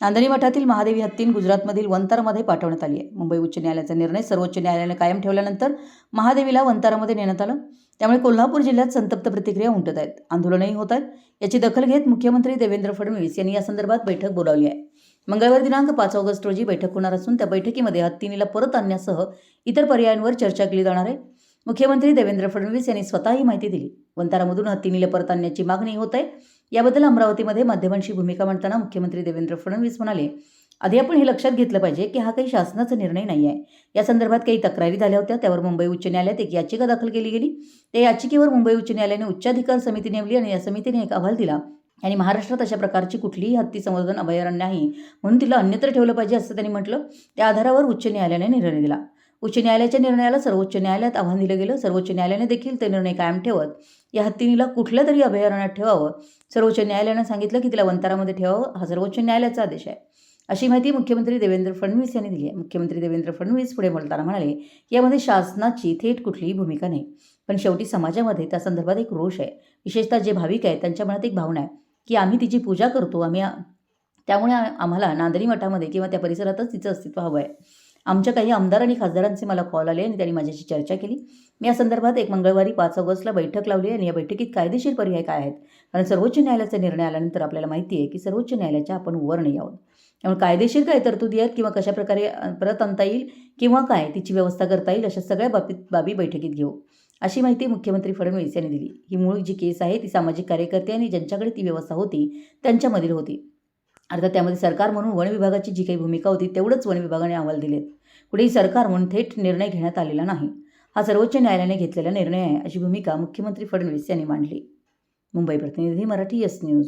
नांदणी मठातील महादेवी हत्तीन गुजरातमधील वंतारामध्ये पाठवण्यात आली आहे. मुंबई उच्च न्यायालयाचा निर्णय सर्वोच्च न्यायालयाने कायम ठेवल्यानंतर महादेवीला वंतारामध्ये नेण्यात आलं. त्यामुळे कोल्हापूर जिल्ह्यात संतप्त प्रतिक्रिया उमटत आहेत. आंदोलनही होत आहेत. याची दखल घेत मुख्यमंत्री देवेंद्र फडणवीस यांनी या संदर्भात बैठक बोलावली आहे. मंगळवार दिनांक पाच ऑगस्ट रोजी बैठक होणार असून त्या बैठकीमध्ये हत्तीनीला परत आणण्यासह इतर पर्यायांवर चर्चा केली जाणार आहे. मुख्यमंत्री देवेंद्र फडणवीस यांनी स्वतः ही माहिती दिली. वंतारामधून हत्तीनीला परत आणण्याची मागणी होत आहे. याबद्दल अमरावतीमध्ये माध्यमांशी भूमिका मांडताना मुख्यमंत्री देवेंद्र फडणवीस म्हणाले आधी आपण हे लक्षात घेतलं पाहिजे की हा काही शासनाचा निर्णय नाही आहे. या संदर्भात काही तक्रारी झाल्या होत्या. त्यावर मुंबई उच्च न्यायालयात एक याचिका दाखल केली गेली. त्या याचिकेवर मुंबई उच्च न्यायालयाने उच्चाधिकार समिती नेमली आणि या समितीने एक अहवाल दिला. आणि महाराष्ट्रात अशा प्रकारची कुठलीही हत्ती संवर्धन अभयारण्य नाही म्हणून तिला अन्यत्र ठेवलं पाहिजे असं त्यांनी म्हटलं. त्या आधारावर उच्च न्यायालयाने निर्णय दिला. उच्च न्यायालयाच्या निर्णयाला सर्वोच्च न्यायालयात आव्हान दिलं गेलं. सर्वोच्च न्यायालयाने देखील ते निर्णय कायम ठेवत या हत्तीनीला कुठल्या तरी अभयारण्यात ठेवावं. सर्वोच्च न्यायालयानं सांगितलं की तिला वंतारामध्ये ठेवावं हा सर्वोच्च न्यायालयाचा आदेश आहे. अशी माहिती मुख्यमंत्री देवेंद्र फडणवीस यांनी दिली आहे. मुख्यमंत्री देवेंद्र फडणवीस पुढे बोलताना म्हणाले की यामध्ये शासनाची थेट कुठलीही भूमिका नाही पण शेवटी समाजामध्ये त्या संदर्भात एक रोष आहे. विशेषतः जे भाविक आहेत त्यांच्या मनात एक भावना आहे की आम्ही तिची पूजा करतो. आम्ही त्यामुळे आम्हाला नांदणी मठामध्ये किंवा त्या परिसरातच तिचं अस्तित्व हवं आहे. आमच्या काही आमदार आणि खासदारांचे मला कॉल आले आणि त्यांनी माझ्याशी चर्चा केली. मी या संदर्भात एक मंगळवारी पाच ऑगस्टला बैठक लावली आहे आणि या बैठकीत कायदेशीर पर्याय काय आहेत? कारण सर्वोच्च न्यायालयाचा निर्णय आल्यानंतर आपल्याला माहिती आहे की सर्वोच्च न्यायालयाच्या आपण वर नाही आहोत. त्यामुळे कायदेशीर काय तरतुदी आहेत किंवा कशा प्रकारे परत आणता येईल किंवा काय तिची व्यवस्था करता येईल अशा सगळ्या बाबीत बाबी बैठकीत घेऊ. अशी माहिती मुख्यमंत्री फडणवीस यांनी दिली. ही मूळ जी केस आहे ती सामाजिक कार्यकर्ते आणि ज्यांच्याकडे ती व्यवस्था होती त्यांच्यामधील होती. अर्थात त्यामध्ये सरकार म्हणून वन विभागाची जी काही भूमिका होती तेवढंच वन विभागाने अहवाल दिलेत. कुठेही सरकार म्हणून थेट निर्णय घेण्यात आलेला नाही. हा सर्वोच्च न्यायालयाने घेतलेला निर्णय आहे अशी भूमिका मुख्यमंत्री फडणवीस यांनी मांडली. मुंबई प्रतिनिधी मराठी एस न्यूज.